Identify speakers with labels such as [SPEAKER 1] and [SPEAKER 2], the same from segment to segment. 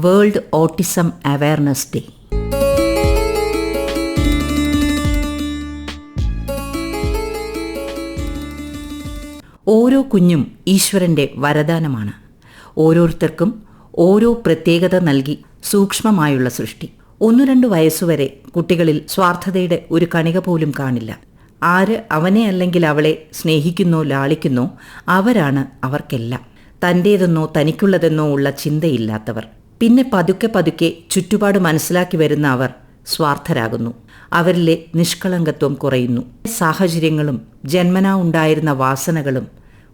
[SPEAKER 1] World autism awareness day. ഓരോ കുഞ്ഞും ഈശ്വരന്റെ വരദാനമാണ്. ഓരോരുത്തർക്കും ഓരോ പ്രത്യേകത നൽകി സൂക്ഷ്മമായുള്ള സൃഷ്ടി. ഒന്നു രണ്ടു വയസ്സുവരെ കുട്ടികളിൽ സ്വാർത്ഥതയുടെ ഒരു കണിക പോലും കാണില്ല. ആര് അവനെ അല്ലെങ്കിൽ അവളെ സ്നേഹിക്കുന്നോ ലാളിക്കുന്നോ അവരാണ് അവർക്കെല്ലാം. തന്റേതെന്നോ തനിക്കുള്ളതെന്നോ ഉള്ള ചിന്തയില്ലാത്തവർ. പിന്നെ പതുക്കെ പതുക്കെ ചുറ്റുപാട് മനസ്സിലാക്കി വരുന്ന അവർ സ്വാർത്ഥരാകുന്നു. അവരിലെ നിഷ്കളങ്കത്വം കുറയുന്നു. സാഹചര്യങ്ങളും ജന്മനാ ഉണ്ടായിരുന്ന വാസനകളും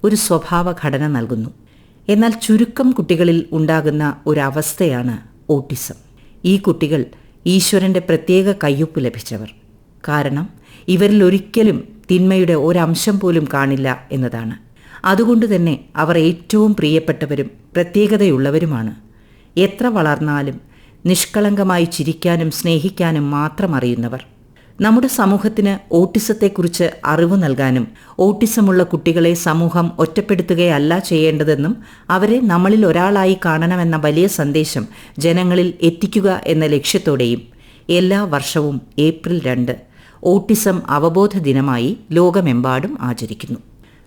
[SPEAKER 1] ഒരു സ്വഭാവ ഘടന നൽകുന്നു. എന്നാൽ ചുരുക്കം കുട്ടികളിൽ ഉണ്ടാകുന്ന ഒരവസ്ഥയാണ് ഓട്ടിസം. ഈ കുട്ടികൾ ഈശ്വരന്റെ പ്രത്യേക കയ്യൊപ്പ് ലഭിച്ചവർ. കാരണം ഇവരിൽ ഒരിക്കലും തിന്മയുടെ ഒരംശം പോലും കാണില്ല എന്നതാണ്. അതുകൊണ്ട് തന്നെ അവർ ഏറ്റവും പ്രിയപ്പെട്ടവരും പ്രത്യേകതയുള്ളവരുമാണ്. എത്ര വളർന്നാലും നിഷ്കളങ്കമായി ചിരിക്കാനും സ്നേഹിക്കാനും മാത്രം അറിയുന്നവർ. നമ്മുടെ സമൂഹത്തിന് ഓട്ടിസത്തെക്കുറിച്ച് അറിവ് നൽകാനും ഓട്ടിസമുള്ള കുട്ടികളെ സമൂഹം ഒറ്റപ്പെടുത്തുകയല്ല ചെയ്യേണ്ടതെന്നും അവരെ നമ്മളിൽ ഒരാളായി കാണണമെന്ന വലിയ സന്ദേശം ജനങ്ങളിൽ എത്തിക്കുക എന്ന ലക്ഷ്യത്തോടെയും എല്ലാ വർഷവും ഏപ്രിൽ രണ്ട് ഓട്ടിസം അവബോധ ദിനമായി ലോകമെമ്പാടും ആചരിക്കുന്നു.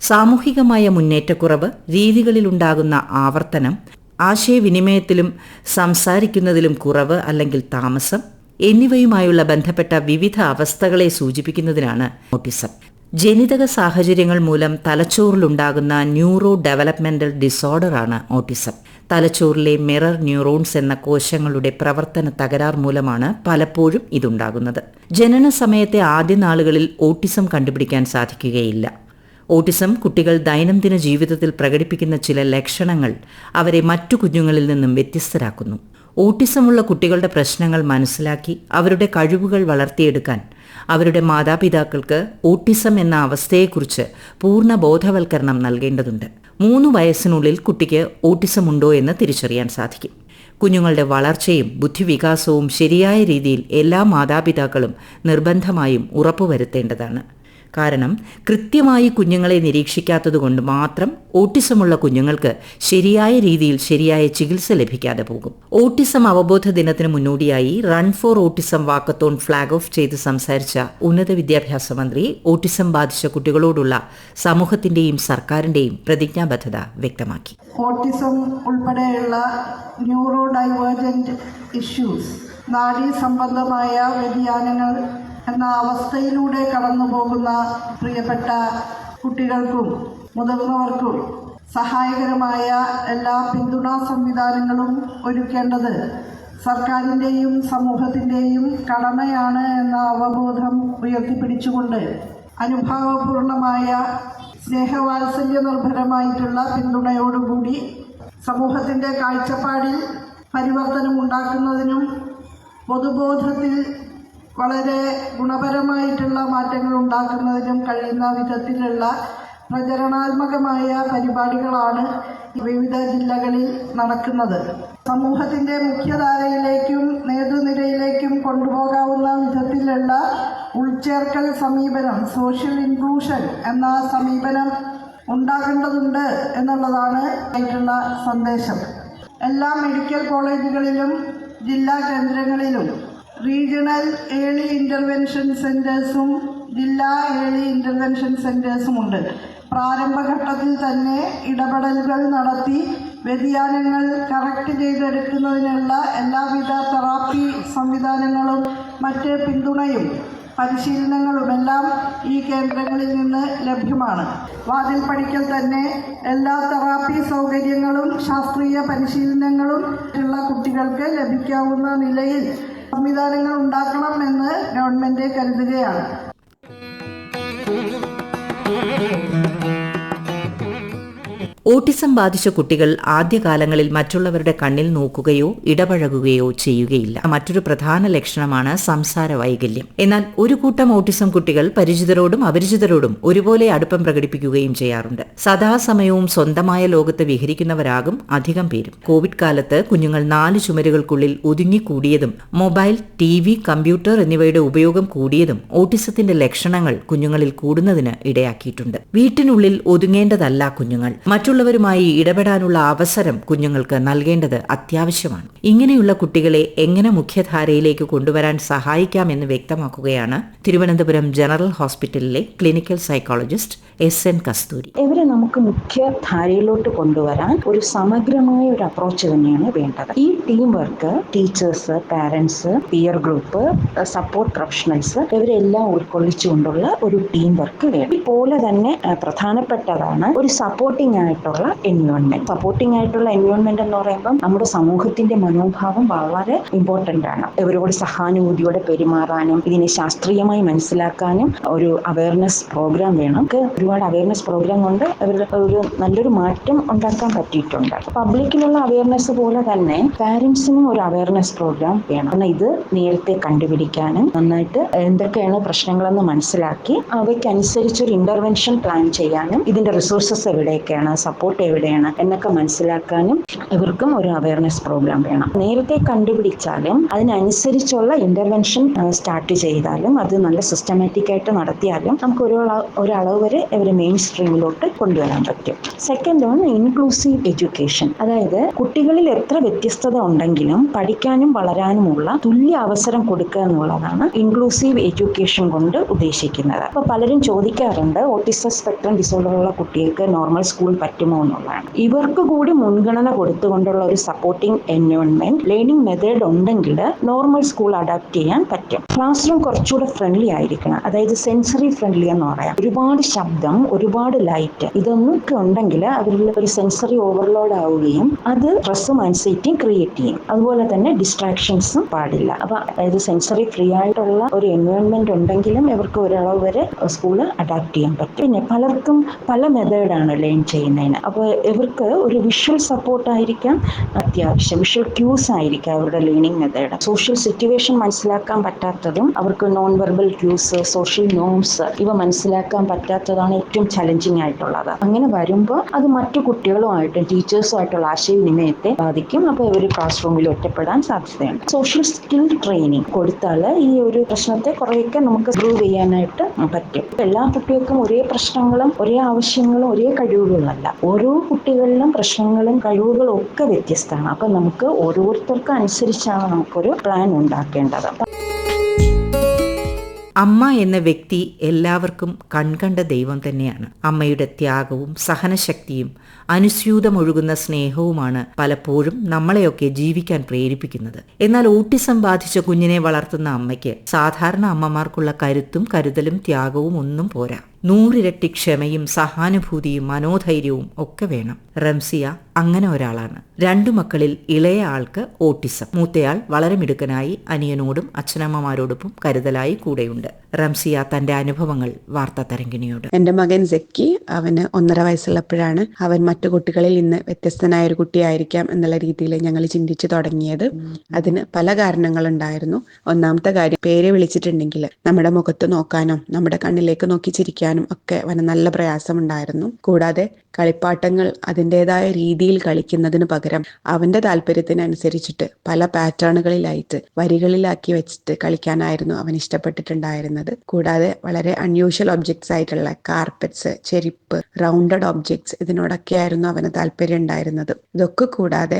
[SPEAKER 1] സാമൂഹികമായ മുന്നേറ്റക്കുറവ് രീതികളിലുണ്ടാകുന്ന ആവർത്തനം ആശയവിനിമയത്തിലും സംസാരിക്കുന്നതിലും കുറവ് അല്ലെങ്കിൽ താമസം എന്നിവയുമായുള്ള ബന്ധപ്പെട്ട വിവിധ അവസ്ഥകളെ സൂചിപ്പിക്കുന്നതിനാണ് ഓട്ടിസം ജനിതക സാഹചര്യങ്ങൾ മൂലം തലച്ചോറിലുണ്ടാകുന്ന ന്യൂറോ ഡെവലപ്മെന്റൽ ഡിസോർഡറാണ് ഓട്ടിസം. തലച്ചോറിലെ മിറർ ന്യൂറോൺസ് എന്ന കോശങ്ങളുടെ പ്രവർത്തന തകരാർ മൂലമാണ് പലപ്പോഴും ഇതുണ്ടാകുന്നത്. ജനന സമയത്തെ ആദ്യ നാളുകളിൽ ഓട്ടിസം കണ്ടുപിടിക്കാൻ സാധിക്കുകയില്ല. ഓട്ടിസം കുട്ടികൾ ദൈനംദിന ജീവിതത്തിൽ പ്രകടിപ്പിക്കുന്ന ചില ലക്ഷണങ്ങൾ അവരെ മറ്റു കുഞ്ഞുങ്ങളിൽ നിന്നും വ്യത്യസ്തരാക്കുന്നു. ഓട്ടിസമുള്ള കുട്ടികളുടെ പ്രശ്നങ്ങൾ മനസ്സിലാക്കി അവരുടെ കഴിവുകൾ വളർത്തിയെടുക്കാൻ അവരുടെ മാതാപിതാക്കൾക്ക് ഓട്ടിസം എന്ന അവസ്ഥയെക്കുറിച്ച് പൂർണ ബോധവൽക്കരണം നൽകേണ്ടതുണ്ട്. മൂന്ന് വയസ്സിനുള്ളിൽ കുട്ടിക്ക് ഓട്ടിസം ഉണ്ടോ എന്ന് തിരിച്ചറിയാൻ സാധിക്കും. കുഞ്ഞുങ്ങളുടെ വളർച്ചയും ബുദ്ധിവികാസവും ശരിയായ രീതിയിൽ എല്ലാ മാതാപിതാക്കളും നിർബന്ധമായും ഉറപ്പുവരുത്തേണ്ടതാണ്. കാരണം കൃത്യമായി കുഞ്ഞുങ്ങളെ നിരീക്ഷിക്കാത്തതുകൊണ്ട് മാത്രം ഓട്ടിസമുള്ള കുഞ്ഞുങ്ങൾക്ക് ശരിയായ രീതിയിൽ ശരിയായ ചികിത്സ ലഭിക്കാതെ പോകും. ഓട്ടിസം അവബോധ ദിനത്തിന് മുന്നോടിയായി run for autism walkathon flag off ചെയ്ത് സംസാരിച്ച ഉന്നത വിദ്യാഭ്യാസ മന്ത്രി ഓട്ടിസം ബാധിച്ച കുട്ടികളോടുള്ള സമൂഹത്തിന്റെയും സർക്കാരിന്റെയും പ്രതിജ്ഞാബദ്ധത വ്യക്തമാക്കി.
[SPEAKER 2] ഓട്ടിസം ഉൾപ്പെടെയുള്ള ന്യൂറോ ഡൈവേർജന്റ് ഇഷ്യൂസ് നാഡീ സംബന്ധമായ വ്യതിയാനങ്ങൾ എന്ന അവസ്ഥയിലൂടെ കടന്നു പോകുന്ന പ്രിയപ്പെട്ട കുട്ടികൾക്കും മുതിർന്നവർക്കും സഹായകരമായ എല്ലാ പിന്തുണാ സംവിധാനങ്ങളും ഒരുക്കേണ്ടത് സർക്കാരിന്റെയും സമൂഹത്തിന്റെയും കടമയാണ് എന്ന അവബോധം ഉയർത്തിപ്പിടിച്ചുകൊണ്ട് അനുഭാവപൂർണമായ സ്നേഹവാത്സല്യ നിർഭരമായിട്ടുള്ള പിന്തുണയോടുകൂടി സമൂഹത്തിന്റെ കാഴ്ചപ്പാടിൽ പരിവർത്തനം ഉണ്ടാക്കുന്നതിനും പൊതുബോധത്തിൽ വളരെ ഗുണപരമായിട്ടുള്ള മാറ്റങ്ങൾ ഉണ്ടാക്കുന്നതിനും കഴിയുന്ന വിധത്തിലുള്ള പ്രചരണാത്മകമായ പരിപാടികളാണ് വിവിധ ജില്ലകളിൽ നടക്കുന്നത്. സമൂഹത്തിന്റെ മുഖ്യധാരയിലേക്കും നേതൃനിരയിലേക്കും കൊണ്ടുപോകാവുന്ന വിധത്തിലുള്ള ഉൾച്ചേർക്കൽ സമീപനം സോഷ്യൽ ഇൻക്ലൂഷൻ എന്ന സമീപനം ഉണ്ടാകേണ്ടതുണ്ട് എന്നുള്ളതാണ് ആയിട്ടുള്ള സന്ദേശം. എല്ലാ മെഡിക്കൽ കോളേജുകളിലും ജില്ലാ കേന്ദ്രങ്ങളിലും റീജിയണൽ ഏളി ഇന്റർവെൻഷൻ സെന്റേഴ്സും ജില്ലാ ഏളി ഇന്റർവെൻഷൻ സെന്റേഴ്സും ഉണ്ട്. പ്രാരംഭഘട്ടത്തിൽ തന്നെ ഇടപെടലുകൾ നടത്തി വ്യതിയാനങ്ങൾ കറക്റ്റ് ചെയ്തെടുക്കുന്നതിനുള്ള എല്ലാവിധ തെറാപ്പി സംവിധാനങ്ങളും മറ്റ് പിന്തുണയും പരിശീലനങ്ങളുമെല്ലാം ഈ കേന്ദ്രങ്ങളിൽ നിന്ന് ലഭ്യമാണ്. വാതിൽ പഠിക്കൽ തന്നെ എല്ലാ തെറാപ്പി സൗകര്യങ്ങളും ശാസ്ത്രീയ പരിശീലനങ്ങളും ഉള്ള കുട്ടികൾക്ക് ലഭിക്കാവുന്ന നിലയിൽ സംവിധാനങ്ങൾ ഉണ്ടാക്കണം എന്ന് ഗവൺമെന്റ് കരുതുകയാണ്.
[SPEAKER 1] ഓട്ടിസം ബാധിച്ച കുട്ടികൾ ആദ്യകാലങ്ങളിൽ മറ്റുള്ളവരുടെ കണ്ണിൽ നോക്കുകയോ ഇടപഴകുകയോ ചെയ്യുകയില്ല. മറ്റൊരു പ്രധാന ലക്ഷണമാണ് സംസാര വൈകല്യം. എന്നാൽ ഒരു കൂട്ടം ഓട്ടിസം കുട്ടികൾ പരിചിതരോടും അപരിചിതരോടും ഒരുപോലെ അടുപ്പം പ്രകടിപ്പിക്കുകയും ചെയ്യാറുണ്ട്. സദാസമയവും സ്വന്തമായ ലോകത്ത് വിഹരിക്കുന്നവരാകും അധികം പേരും. കോവിഡ് കാലത്ത് കുഞ്ഞുങ്ങൾ നാല് ചുമരുകൾക്കുള്ളിൽ ഒതുങ്ങിക്കൂടിയതും മൊബൈൽ ടി വി കമ്പ്യൂട്ടർ എന്നിവയുടെ ഉപയോഗം കൂടിയതും ഓട്ടിസത്തിന്റെ ലക്ഷണങ്ങൾ കുഞ്ഞുങ്ങളിൽ കൂടുന്നതിന് ഇടയാക്കിയിട്ടുണ്ട്. വീട്ടിനുള്ളിൽ ഒതുങ്ങേണ്ടതല്ല കുഞ്ഞുങ്ങൾ. മറ്റുള്ളവരുമായി ഇടപെടാനുള്ള അവസരം കുഞ്ഞുങ്ങൾക്ക് നൽകേണ്ടത് അത്യാവശ്യമാണ്. ഇങ്ങനെയുള്ള കുട്ടികളെ എങ്ങനെ മുഖ്യധാരയിലേക്ക് കൊണ്ടുവരാൻ സഹായിക്കാമെന്ന് വ്യക്തമാക്കുകയാണ് തിരുവനന്തപുരം ജനറൽ ഹോസ്പിറ്റലിലെ clinical psychologist S N Kasturi.
[SPEAKER 3] ഇവരെ നമുക്ക് മുഖ്യധാരയിലോട്ട് കൊണ്ടുവരാൻ ഒരു സമഗ്രമായ ഒരു അപ്രോച്ച് തന്നെയാണ് വേണ്ടത്. ഈ teamwork teachers parents peer group support professionals ഇവരെല്ലാം ഉൾക്കൊള്ളിച്ചുകൊണ്ടുള്ള ഒരു ടീം വർക്ക് വേണം. ഇതുപോലെ തന്നെ പ്രധാനപ്പെട്ടതാണ് ഒരു സപ്പോർട്ടിംഗ് ആയിട്ടുള്ള എൻവയോൺമെന്റ് സപ്പോർട്ടിംഗ് ആയിട്ടുള്ള എൻവയോൺമെന്റ് എന്ന് പറയുമ്പോൾ നമ്മുടെ സമൂഹത്തിന്റെ മനോഭാവം വളരെ ഇമ്പോർട്ടന്റ് ആണ്. ഇവരോട് സഹാനുഭൂതിയോടെ പെരുമാറാനും ഇതിനെ ശാസ്ത്രീയമായി മനസ്സിലാക്കാനും ഒരു അവയർനെസ് പ്രോഗ്രാം വേണം. ഒരുപാട് അവയർനെസ് പ്രോഗ്രാം കൊണ്ട് അവരുടെ ഒരു നല്ലൊരു മാറ്റം ഉണ്ടാക്കാൻ പറ്റിയിട്ടുണ്ട്. പബ്ലിക്കിലുള്ള അവയർനെസ് പോലെ തന്നെ പാരന്റ്സിനും ഒരു അവയർനെസ് പ്രോഗ്രാം വേണം. കാരണം ഇത് നേരത്തെ കണ്ടുപിടിക്കാനും നന്നായിട്ട് എന്തൊക്കെയാണ് പ്രശ്നങ്ങളെന്ന് മനസ്സിലാക്കി അവയ്ക്കനുസരിച്ച് ഒരു ഇന്റർവെൻഷൻ പ്ലാൻ ചെയ്യാനും ഇതിന്റെ റിസോഴ്സസ് എവിടെയൊക്കെയാണ് സപ്പോർട്ട് എവിടെയാണ് എന്നൊക്കെ മനസ്സിലാക്കാനും ഇവർക്കും ഒരു അവയർനെസ് പ്രോഗ്രാം വേണം. നേരത്തെ കണ്ടുപിടിച്ചാലും അതിനനുസരിച്ചുള്ള ഇന്റർവെൻഷൻ സ്റ്റാർട്ട് ചെയ്താലും അത് നല്ല സിസ്റ്റമാറ്റിക് ആയിട്ട് നടത്തിയാലും നമുക്ക് ഒരു ഒരളവ് വരെ ഇവരെ മെയിൻ സ്ട്രീമിലോട്ട് കൊണ്ടുവരാൻ പറ്റും. സെക്കൻഡ് ആണ് ഇൻക്ലൂസീവ് എഡ്യൂക്കേഷൻ അതായത് കുട്ടികളിൽ എത്ര വ്യത്യസ്തത ഉണ്ടെങ്കിലും പഠിക്കാനും വളരാനുമുള്ള തുല്യ അവസരം കൊടുക്കുക എന്നുള്ളതാണ് ഇൻക്ലൂസീവ് എഡ്യൂക്കേഷൻ കൊണ്ട് ഉദ്ദേശിക്കുന്നത്. അപ്പൊ പലരും ചോദിക്കാറുണ്ട് ഓട്ടിസം സ്പെക്ട്രം ഡിസോർഡറുള്ള കുട്ടികൾക്ക് നോർമൽ സ്കൂൾ പറ്റുമോ എന്നുള്ളതാണ്. ഇവർക്ക് കൂടി മുൻഗണന കൊടുത്തുകൊണ്ടുള്ള ഒരു സപ്പോർട്ടിംഗ് എൻവയോൺമെന്റ് ലേണിംഗ് മെത്തേഡ് ഉണ്ടെങ്കിൽ നോർമൽ സ്കൂൾ അഡാപ്റ്റ് ചെയ്യാൻ പറ്റും. ക്ലാസ് റൂം കുറച്ചുകൂടെ ഫ്രണ്ട്ലി ആയിരിക്കണം. അതായത് സെൻസറി ഫ്രണ്ട്ലി എന്ന് പറയാം. ഒരുപാട് ശബ്ദം ഒരുപാട് ലൈറ്റ് ഇതൊന്നൊക്കെ ഉണ്ടെങ്കിൽ അവരിൽ ഒരു സെൻസറി ഓവർലോഡ് ആവുകയും അത് സ്ട്രെസ്സും ആൻസൈറ്റിയും ക്രിയേറ്റ് ചെയ്യും. അതുപോലെ തന്നെ ഡിസ്ട്രാക്ഷൻസും പാടില്ല. അപ്പൊ അതായത് സെൻസറി ഫ്രീ ആയിട്ടുള്ള ഒരു എൻവയോൺമെന്റ് ഉണ്ടെങ്കിലും ഇവർക്ക് ഒരളവ് വരെ സ്കൂൾ അഡാപ്റ്റ് ചെയ്യാൻ പറ്റും. പിന്നെ പലർക്കും പല മെത്തേഡാണ് ലേൺ ചെയ്യുന്നതിന് അപ്പോൾ ഇവർക്ക് ഒരു വിഷ്വൽ സപ്പോർട്ട് ആയിരിക്കാം അത്യാവശ്യം വിഷ്വൽ ക്യൂസ് ആയിരിക്കാം അവരുടെ ലേണിംഗ് മെത്തേഡ് സോഷ്യൽ സിറ്റുവേഷൻ മനസ്സിലാക്കാൻ പറ്റാത്തതും അവർക്ക് non verbal cues social norms ഇവ മനസ്സിലാക്കാൻ പറ്റാത്തതാണ് ഏറ്റവും ചലഞ്ചിങ് ആയിട്ടുള്ളത്. അങ്ങനെ വരുമ്പോൾ അത് മറ്റു കുട്ടികളുമായിട്ടും ടീച്ചേഴ്സുമായിട്ടുള്ള ആശയവിനിമയത്തെ ബാധിക്കും. അപ്പോൾ ഇവർ ക്ലാസ് റൂമിൽ ഒറ്റപ്പെടാൻ സാധ്യതയുണ്ട്. സോഷ്യൽ സ്കിൽ ട്രെയിനിങ് കൊടുത്താൽ ഈ ഒരു പ്രശ്നത്തെ കുറേയൊക്കെ നമുക്ക് ഇമ്പ്രൂവ് ചെയ്യാനായിട്ട് പറ്റും. എല്ലാ കുട്ടികൾക്കും ഒരേ പ്രശ്നങ്ങളും ഒരേ ആവശ്യങ്ങളും ഒരേ കഴിവുകളല്ല ഓരോ കുട്ടികളിലും പ്രശ്നങ്ങളും കഴിവുകളും ഒക്കെ വ്യത്യസ്തമാണ്. അപ്പം നമുക്ക് ഓരോരുത്തർക്കും അനുസരിച്ചാണ് നമുക്കൊരു പ്ലാൻ ഉണ്ടാക്കേണ്ടത്.
[SPEAKER 1] അമ്മ എന്ന വ്യക്തി എല്ലാവർക്കും കൺകണ്ട ദൈവം തന്നെയാണ്. അമ്മയുടെ ത്യാഗവും സഹനശക്തിയും അനുസ്യൂതമൊഴുകുന്ന സ്നേഹവുമാണ് പലപ്പോഴും നമ്മളെയൊക്കെ ജീവിക്കാൻ പ്രേരിപ്പിക്കുന്നത്. എന്നാൽ ഓട്ടിസം ബാധിച്ച കുഞ്ഞിനെ വളർത്തുന്ന അമ്മയ്ക്ക് സാധാരണ അമ്മമാർക്കുള്ള കരുത്തും കരുതലും ത്യാഗവും ഒന്നും പോരാ. നൂറിരട്ടി ക്ഷമയും സഹാനുഭൂതിയും മനോധൈര്യവും ഒക്കെ വേണം. റംസിയ അങ്ങനെ ഒരാളാണ്. രണ്ടു മക്കളിൽ ഇളയ ആൾക്ക് ഓട്ടിസം. മൂത്തയാൾ വളരെ മിടുക്കനായി അനിയനോടും അച്ഛനമ്മമാരോടൊപ്പം കരുതലായി കൂടെയുണ്ട്. റംസിയ തന്റെ അനുഭവങ്ങൾ വാർത്താ തരംഗിണിയോട്.
[SPEAKER 4] എന്റെ മകൻ സെക്കി അവന് ഒന്നര വയസ്സുള്ളപ്പോഴാണ് അവൻ മറ്റു കുട്ടികളിൽ നിന്ന് വ്യത്യസ്തനായ ഒരു കുട്ടിയായിരിക്കാം എന്നുള്ള രീതിയിൽ ഞങ്ങൾ ചിന്തിച്ചു തുടങ്ങിയത്. അതിന് പല കാരണങ്ങളുണ്ടായിരുന്നു. ഒന്നാമത്തെ കാര്യം പേര് വിളിച്ചിട്ടുണ്ടെങ്കിൽ നമ്മുടെ മുഖത്ത് നോക്കാനോ നമ്മുടെ കണ്ണിലേക്ക് നോക്കി ഒക്കെ അവന് നല്ല പ്രയാസമുണ്ടായിരുന്നു. കൂടാതെ കളിപ്പാട്ടങ്ങൾ അതിന്റെതായ രീതിയിൽ കളിക്കുന്നതിന് പകരം അവന്റെ താല്പര്യത്തിനനുസരിച്ചിട്ട് പല പാറ്റേണുകളിലായിട്ട് വരികളിലാക്കി വെച്ചിട്ട് കളിക്കാനായിരുന്നു അവൻ ഇഷ്ടപ്പെട്ടിട്ടുണ്ടായിരുന്നത്. കൂടാതെ വളരെ അൺയൂഷ്വൽ ഒബ്ജക്ട്സ് ആയിട്ടുള്ള കാർപ്പറ്റ്സ് ചെരിപ്പ് റൗണ്ടഡ് ഒബ്ജക്ട്സ് ഇതിനോടൊക്കെയായിരുന്നു അവന് താല്പര്യം ഉണ്ടായിരുന്നത് ഇതൊക്കെ കൂടാതെ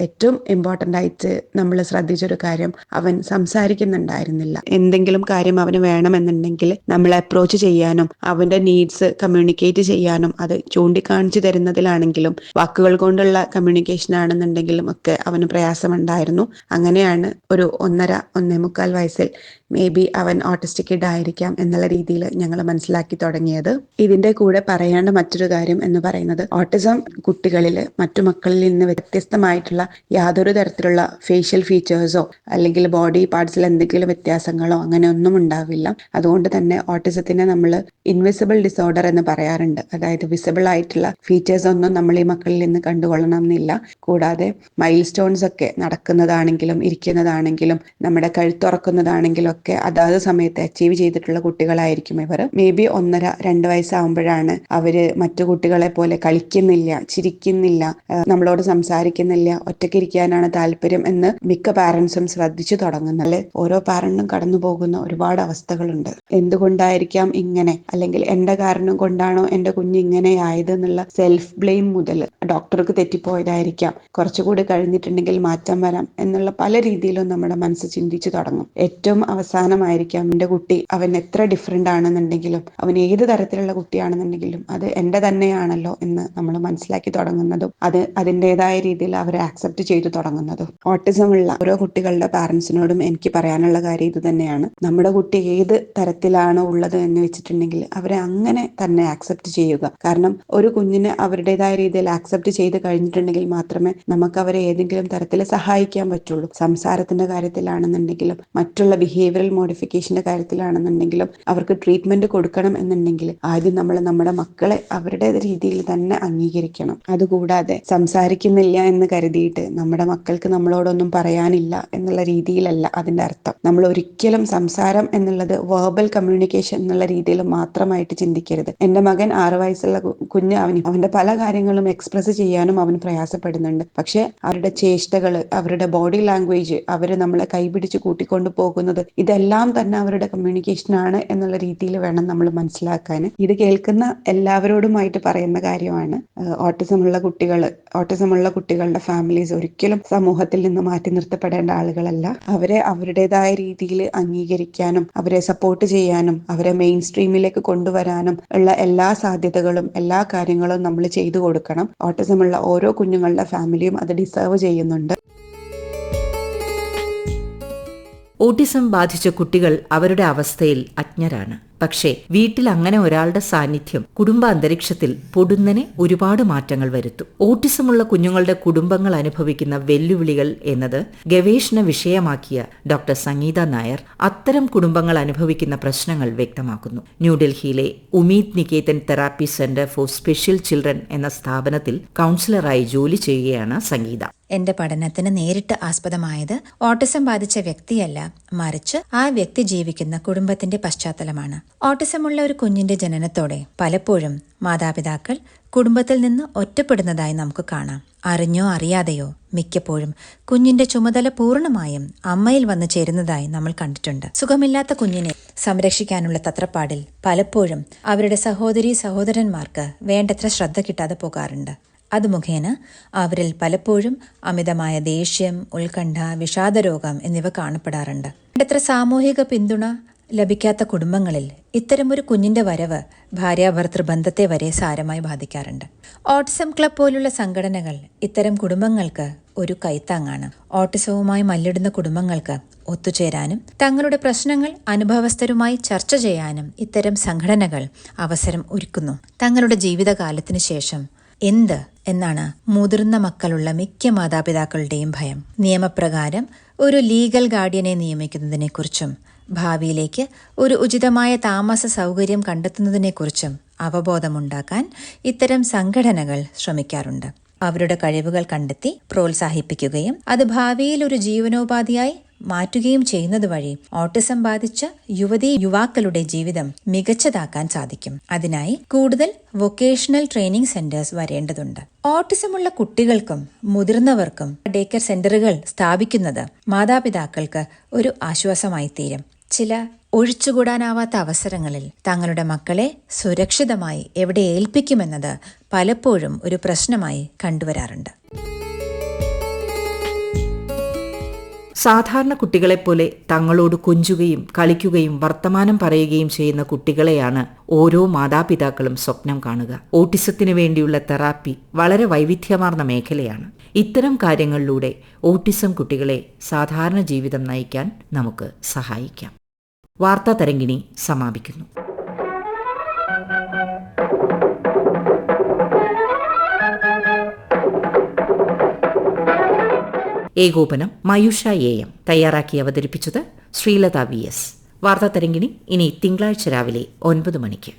[SPEAKER 4] ഏറ്റവും ഇമ്പോർട്ടന്റ് ആയിട്ട് നമ്മൾ ശ്രദ്ധിച്ചൊരു കാര്യം അവൻ സംസാരിക്കുന്നുണ്ടായിരുന്നില്ല. എന്തെങ്കിലും കാര്യം അവന് വേണമെന്നുണ്ടെങ്കിൽ നമ്മൾ അപ്രോച്ച് ചെയ്യാനും അവന്റെ നീഡ്സ് കമ്മ്യൂണിക്കേറ്റ് ചെയ്യാനും അത് ചൂണ്ടിക്കാണിച്ചു തരുന്നതിലാണെങ്കിലും വാക്കുകൾ കൊണ്ടുള്ള കമ്മ്യൂണിക്കേഷൻ ആണെന്നുണ്ടെങ്കിലും ഒക്കെ അവന് പ്രയാസമുണ്ടായിരുന്നു. അങ്ങനെയാണ് ഒരു ഒന്നര ഒന്നേ മുക്കാൽ വയസ്സിൽ മേ ബി അവൻ ഓട്ടിസ്റ്റിക് കിഡ് ആയിരിക്കാം എന്നുള്ള രീതിയിൽ ഞങ്ങൾ മനസ്സിലാക്കി തുടങ്ങിയത്. ഇതിന്റെ കൂടെ പറയേണ്ട മറ്റൊരു കാര്യം എന്ന് പറയുന്നത് ഓട്ടിസം കുട്ടികളിൽ മറ്റു മക്കളിൽ നിന്ന് വ്യത്യസ്തമായിട്ടുള്ള യാതൊരു തരത്തിലുള്ള ഫേഷ്യൽ ഫീച്ചേഴ്സോ അല്ലെങ്കിൽ ബോഡി പാർട്സിൽ എന്തെങ്കിലും വ്യത്യാസങ്ങളോ അങ്ങനെ ഒന്നും ഉണ്ടാവില്ല. അതുകൊണ്ട് തന്നെ ഓട്ടിസത്തിനെ നമ്മൾ ഇൻവിസിബിൾ ഡിസോർഡർ എന്ന് പറയാറുണ്ട്. അതായത് വിസിബിൾ ആയിട്ടുള്ള ഫീച്ചേഴ്സ് ഒന്നും നമ്മൾ ഈ മക്കളിൽ നിന്ന് കണ്ടുകൊള്ളണം എന്നില്ല കൂടാതെ മൈൽ സ്റ്റോൺസ് ഒക്കെ നടക്കുന്നതാണെങ്കിലും ഇരിക്കുന്നതാണെങ്കിലും നമ്മുടെ കഴുത്തുറക്കുന്നതാണെങ്കിലും ഒക്കെ അതാത് സമയത്ത് അച്ചീവ് ചെയ്തിട്ടുള്ള കുട്ടികളായിരിക്കും ഇവർ മേ ബി ഒന്നര രണ്ട് വയസ്സാകുമ്പോഴാണ് അവർ മറ്റു കുട്ടികളെ പോലെ കളിക്കുന്നില്ല ചിരിക്കുന്നില്ല നമ്മളോട് സംസാരിക്കുന്നില്ല ഒറ്റയ്ക്കിരിക്കാനാണ് താല്പര്യം എന്ന് മിക്ക പാരന്റ്സും ശ്രദ്ധിച്ചു തുടങ്ങുന്നത്. ഓരോ പാരന്റും കടന്നു പോകുന്ന ഒരുപാട് അവസ്ഥകളുണ്ട്. എന്തുകൊണ്ടായിരിക്കാം ഇങ്ങനെ? അല്ലെങ്കിൽ എന്റെ കാരണം കൊണ്ടാണോ എന്റെ കുഞ്ഞ് ഇങ്ങനെയായത് എന്നുള്ള സെൽഫ് ബ്ലെയിം മുതൽ ഡോക്ടർക്ക് തെറ്റിപ്പോയതായിരിക്കാം. കുറച്ചുകൂടി കഴിഞ്ഞിട്ടുണ്ടെങ്കിൽ മാറ്റം വരാം എന്നുള്ള പല രീതിയിലും നമ്മുടെ മനസ്സ് ചിന്തിച്ചു തുടങ്ങും. ഏറ്റവും അവസാനമായിരിക്കാം. എന്റെ കുട്ടി അവൻ എത്ര ഡിഫറെന്റ് ആണെന്നുണ്ടെങ്കിലും അവൻ ഏത് തരത്തിലുള്ള കുട്ടിയാണെന്നുണ്ടെങ്കിലും അത് എന്റെ തന്നെയാണല്ലോ എന്ന് നമ്മൾ മനസ്സിലാക്കി തുടങ്ങുന്നതും അത് അതിന്റെതായ രീതിയിൽ അവരെ ആക്സെപ്റ്റ് ചെയ്തു തുടങ്ങുന്നതും. ഓട്ടിസം ഉള്ള ഓരോ കുട്ടികളുടെ പാരൻസിനോടും എനിക്ക് പറയാനുള്ള കാര്യം ഇത് തന്നെയാണ്. നമ്മുടെ കുട്ടി ഏത് തരത്തിലാണ് ഉള്ളത് എന്ന് വെച്ചിട്ടുണ്ടെങ്കിൽ അവരെ അങ്ങനെ തന്നെ ആക്സെപ്റ്റ് ചെയ്യുക. കാരണം ഒരു കുഞ്ഞിനെ അവരുടേതായ രീതിയിൽ ആക്സെപ്റ്റ് ചെയ്ത് കഴിഞ്ഞിട്ടുണ്ടെങ്കിൽ മാത്രമേ നമുക്ക് അവരെ ഏതെങ്കിലും തരത്തിൽ സഹായിക്കാൻ പറ്റുള്ളൂ. സംസാരത്തിന്റെ കാര്യത്തിലാണെന്നുണ്ടെങ്കിലും മറ്റുള്ള ബിഹേവിയറൽ മോഡിഫിക്കേഷന്റെ കാര്യത്തിലാണെന്നുണ്ടെങ്കിലും അവർക്ക് ട്രീറ്റ്മെന്റ് കൊടുക്കണം എന്നുണ്ടെങ്കിൽ ആദ്യം നമ്മൾ നമ്മുടെ മക്കളെ അവരുടെ രീതിയിൽ തന്നെ അംഗീകരിക്കണം. അതുകൂടാതെ സംസാരിക്കുന്നില്ല എന്ന് കരുതിയിട്ട് നമ്മുടെ മക്കൾക്ക് നമ്മളോടൊന്നും പറയാനില്ല എന്നുള്ള രീതിയിലല്ല അതിന്റെ അർത്ഥം. നമ്മൾ ഒരിക്കലും സംസാരം എന്നുള്ളത് വേർബൽ കമ്മ്യൂണിക്കേഷൻ എന്നുള്ള രീതിയിൽ മാത്രമായിട്ട് ചിന്തിക്കരുത്. എന്റെ മകൻ ആറു വയസ്സുള്ള കുഞ്ഞ് അവന് അവന്റെ പല കാര്യങ്ങളും എക്സ്പ്രസ് ചെയ്യാനും അവൻ പ്രയാസപ്പെടുന്നുണ്ട്. പക്ഷെ അവരുടെ ചേഷ്ടകൾ അവരുടെ ബോഡി ലാംഗ്വേജ് അവർ നമ്മളെ കൈപിടിച്ച് കൂട്ടിക്കൊണ്ടു പോകുന്നത് ഇതെല്ലാം തന്നെ അവരുടെ കമ്മ്യൂണിക്കേഷൻ ആണ് എന്നുള്ള രീതിയിൽ വേണം നമ്മൾ മനസ്സിലാക്കാൻ. ഇത് കേൾക്കുന്ന എല്ലാവരോടുമായിട്ട് പറയുന്ന കാര്യമാണ്. ഓട്ടിസം ഉള്ള കുട്ടികൾ ഓട്ടിസം ഉള്ള കുട്ടികളുടെ ഫാമിലീസ് ഒരിക്കലും സമൂഹത്തിൽ നിന്ന് മാറ്റി നിർത്തപ്പെടേണ്ട ആളുകളല്ല. അവരെ അവരുടേതായ രീതിയിൽ അംഗീകരിക്കാനും അവരെ സപ്പോർട്ട് ചെയ്യാനും അവരെ മെയിൻ സ്ട്രീമിലേക്ക് കൊണ്ടുവരാനും ഉള്ള എല്ലാ സാധ്യതകളും എല്ലാ കാര്യങ്ങളും നമ്മൾ ചെയ്തു കൊടുക്കണം. ഓട്ടിസം ഉള്ള ഓരോ കുഞ്ഞുങ്ങളുടെ ഫാമിലിയും അത് ഡിസേർവ് ചെയ്യുന്നുണ്ട്.
[SPEAKER 1] ഓട്ടിസം ബാധിച്ച കുട്ടികൾ അവരുടെ അവസ്ഥയിൽ അജ്ഞരാണ് പക്ഷേ വീട്ടിൽ അങ്ങനെ ഒരാളുടെ സാന്നിധ്യം കുടുംബ അന്തരീക്ഷത്തിൽ പൊടുന്നനെ ഒരുപാട് മാറ്റങ്ങൾ വരുത്തും. ഓട്ടിസമുള്ള കുഞ്ഞുങ്ങളുടെ കുടുംബങ്ങൾ അനുഭവിക്കുന്ന വെല്ലുവിളികൾ എന്നത് ഗവേഷണ വിഷയമാക്കിയ ഡോക്ടർ സംഗീത നായർ അത്തരം കുടുംബങ്ങൾ അനുഭവിക്കുന്ന പ്രശ്നങ്ങൾ വ്യക്തമാക്കുന്നു. ന്യൂഡൽഹിയിലെ Umeed Niketan therapy centre for special children എന്ന സ്ഥാപനത്തിൽ കൗൺസിലറായി ജോലി ചെയ്യുകയാണ് സംഗീത.
[SPEAKER 5] എന്റെ പഠനത്തിന് നേരിട്ട് ആസ്പദമായത് ഓട്ടിസം ബാധിച്ച വ്യക്തിയല്ല മറിച്ച് ആ വ്യക്തി ജീവിക്കുന്ന കുടുംബത്തിന്റെ പശ്ചാത്തലമാണ്. ഓട്ടിസമുള്ള ഒരു കുഞ്ഞിന്റെ ജനനത്തോടെ പലപ്പോഴും മാതാപിതാക്കൾ കുടുംബത്തിൽ നിന്ന് ഒറ്റപ്പെടുന്നതായി നമുക്ക് കാണാം. അറിഞ്ഞോ അറിയാതെയോ മിക്കപ്പോഴും കുഞ്ഞിന്റെ ചുമതല പൂർണമായും അമ്മയിൽ വന്നു ചേരുന്നതായി നമ്മൾ കണ്ടിട്ടുണ്ട്. സുഖമില്ലാത്ത കുഞ്ഞിനെ സംരക്ഷിക്കാനുള്ള തത്രപ്പാടിൽ പലപ്പോഴും അവരുടെ സഹോദരി സഹോദരന്മാർക്ക് വേണ്ടത്ര ശ്രദ്ധ കിട്ടാതെ പോകാറുണ്ട്. അത് മുഖേന അവരിൽ പലപ്പോഴും അമിതമായ ദേഷ്യം ഉത്കണ്ഠ വിഷാദരോഗം എന്നിവ കാണപ്പെടാറുണ്ട്. വേണ്ടത്ര സാമൂഹിക പിന്തുണ ലഭിക്കാത്ത കുടുംബങ്ങളിൽ ഇത്തരമൊരു കുഞ്ഞിന്റെ വരവ് ഭാര്യാഭർത്തൃ ബന്ധത്തെ വരെ സാരമായി ബാധിക്കാറുണ്ട്. ഓട്ടിസം ക്ലബ് പോലുള്ള സംഘടനകൾ ഇത്തരം കുടുംബങ്ങൾക്ക് ഒരു കൈത്താങ്ങാണ്. ഓട്ടിസവുമായി മല്ലിടുന്ന കുടുംബങ്ങൾക്ക് ഒത്തുചേരാനും തങ്ങളുടെ പ്രശ്നങ്ങൾ അനുഭവസ്ഥരുമായി ചർച്ച ചെയ്യാനും ഇത്തരം സംഘടനകൾ അവസരം ഒരുക്കുന്നു. തങ്ങളുടെ ജീവിതകാലത്തിനു ശേഷം എന്ത് എന്നാണ് മുതിർന്ന മക്കളുള്ള മിക്ക മാതാപിതാക്കളുടെയും ഭയം. നിയമപ്രകാരം ഒരു ലീഗൽ ഗാർഡിയനെ നിയമിക്കുന്നതിനെക്കുറിച്ചും ഭാവിയിലേക്ക് ഒരു ഉചിതമായ താമസ സൗകര്യം കണ്ടെത്തുന്നതിനെക്കുറിച്ചും അവബോധമുണ്ടാക്കാൻ ഇത്തരം സംഘടനകൾ ശ്രമിക്കാറുണ്ട്. അവരുടെ കഴിവുകൾ കണ്ടെത്തി പ്രോത്സാഹിപ്പിക്കുകയും അത് ഭാവിയിൽ ഒരു ജീവനോപാധിയായി മാറ്റുകയും ചെയ്യുന്നത് വഴി ഓട്ടിസം ബാധിച്ച യുവതീ യുവാക്കളുടെ ജീവിതം മികച്ചതാക്കാൻ സാധിക്കും. അതിനായി കൂടുതൽ വൊക്കേഷണൽ ട്രെയിനിംഗ് സെന്റേഴ്സ് വരേണ്ടതുണ്ട്. ഓട്ടിസമുള്ള കുട്ടികൾക്കും മുതിർന്നവർക്കും ഡേ കെയർ സെന്ററുകൾ സ്ഥാപിക്കുന്നത് മാതാപിതാക്കൾക്ക് ഒരു ആശ്വാസമായി തീരും. ചില ഒഴിച്ചുകൂടാനാവാത്ത അവസരങ്ങളിൽ തങ്ങളുടെ മക്കളെ സുരക്ഷിതമായി എവിടെ ഏൽപ്പിക്കുമെന്നത് പലപ്പോഴും ഒരു പ്രശ്നമായി കണ്ടുവരാറുണ്ട്.
[SPEAKER 1] സാധാരണ കുട്ടികളെപ്പോലെ തങ്ങളോട് കൊഞ്ചുകയും കളിക്കുകയും വർത്തമാനം പറയുകയും ചെയ്യുന്ന കുട്ടികളെയാണ് ഓരോ മാതാപിതാക്കളും സ്വപ്നം കാണുക. ഓട്ടിസത്തിനു വേണ്ടിയുള്ള തെറാപ്പി വളരെ വൈവിധ്യമാർന്ന മേഖലയാണ്. ഇത്തരം കാര്യങ്ങളിലൂടെ ഓട്ടിസം കുട്ടികളെ സാധാരണ ജീവിതം നയിക്കാൻ നമുക്ക് സഹായിക്കാം. വാർത്താ തരംഗിണി സമാപിക്കുന്നു. ഏകോപനം മയൂഷ എ എം തയ്യാറാക്കി അവതരിപ്പിച്ചത് ശ്രീലത വി എസ്. വാർത്താ തരംഗിണി ഇനി തിങ്കളാഴ്ച രാവിലെ ഒൻപത് മണിക്ക്.